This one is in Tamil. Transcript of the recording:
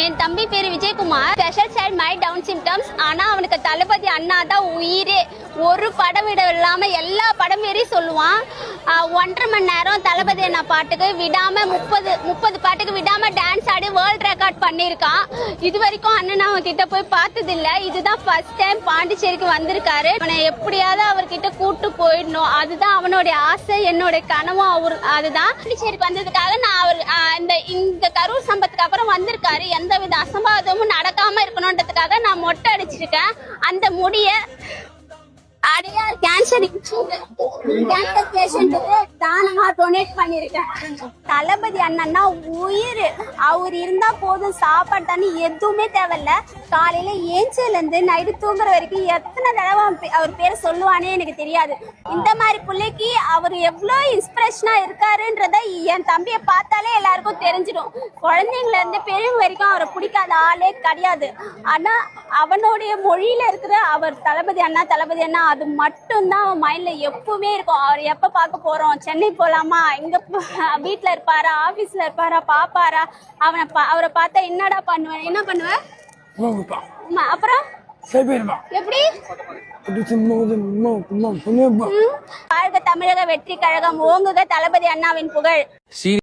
என் தம்பி பேரு Vijayakumar. Special child my down symptoms ஆனா அவனுக்கு தளபதி அண்ணா தான் உயிரே. ஒரு படம் விட இல்லாம எல்லா படம் மாரி சொல்லுவான். ஒன்றரை மணி நேரம் தளபதி அண்ணா பாட்டுக்கு விடாம முப்பது முப்பது பாட்டுக்கு விடாம டான்ஸ் ஆடி வேர்ல்ட் ரெக்கார்ட் பண்ணியிருக்கான். இது வரைக்கும் அண்ணன் அவன் கிட்ட போய் பார்த்தது இல்ல இதுதான் ஃபர்ஸ்ட் டைம் பாண்டிச்சேரிக்கு வந்திருக்காரு. அவனை எப்படியாவது அவர்கிட்ட கூட்டு போயிடணும். அதுதான் அவனுடைய ஆசை என்னுடைய கனவும் அவர் அதுதான். பாண்டிச்சேரிக்கு வந்ததுக்காக நான் அவர் இந்த இந்த கரூர் சம்பத்துக்கு அப்புறம் வந்திருக்காரு. எந்த வித அசம்பாவிதமும் நடக்காம இருக்கணுன்றதுக்காக நான் மொட்டை அடிச்சிருக்கேன். அந்த முடிய அடையார் கேன்சர் கேன்சர் பேஷண்ட்டுக்கு தானமா டொனேட் பண்ணிருக்கேன் தளபதி அண்ணன்னா உயிர். அவர் இருந்தா போதும் சாப்பாடு தண்ணி எதுவுமே தேவையில்ல. காலையில ஏஞ்சல இருந்து நைட்டு தூங்குற வரைக்கும் எத்தனை தடவை அவர் பேரை சொல்லுவானே எனக்கு தெரியாது. இந்த மாதிரி பிள்ளைக்கு அவர் எவ்வளோ இன்ஸ்பிரேஷனா இருக்காருன்றத என் தம்பியை பார்த்தாலே எல்லாருக்கும் தெரிஞ்சிடும். குழந்தைங்கள இருந்து பெரியவங்க வரைக்கும் அவரை பிடிக்காத ஆளே கிடையாது. ஆனா அவனுடைய மொழியில இருக்கிற அவர் தளபதி அண்ணா தளபதி அண்ணா அது மட்டும்தான் அவன் மைண்ட்ல எப்பவுமே இருக்கும். அவர் எப்ப பார்க்க போறோம்? சென்னை போலாமா? இங்க வீட்ல இருப்பாரா? ஆபீஸ்ல இருப்பாரா? பாப்பாரா? அவனை பா- அவரை பார்த்தா என்னடா பண்ணுவேன் என்ன பண்ணுவேன் அப்புறம்? எப்படி? வாழ்க தமிழக வெற்றி கழகம். ஓங்குக தளபதி அண்ணாவின் புகழ்.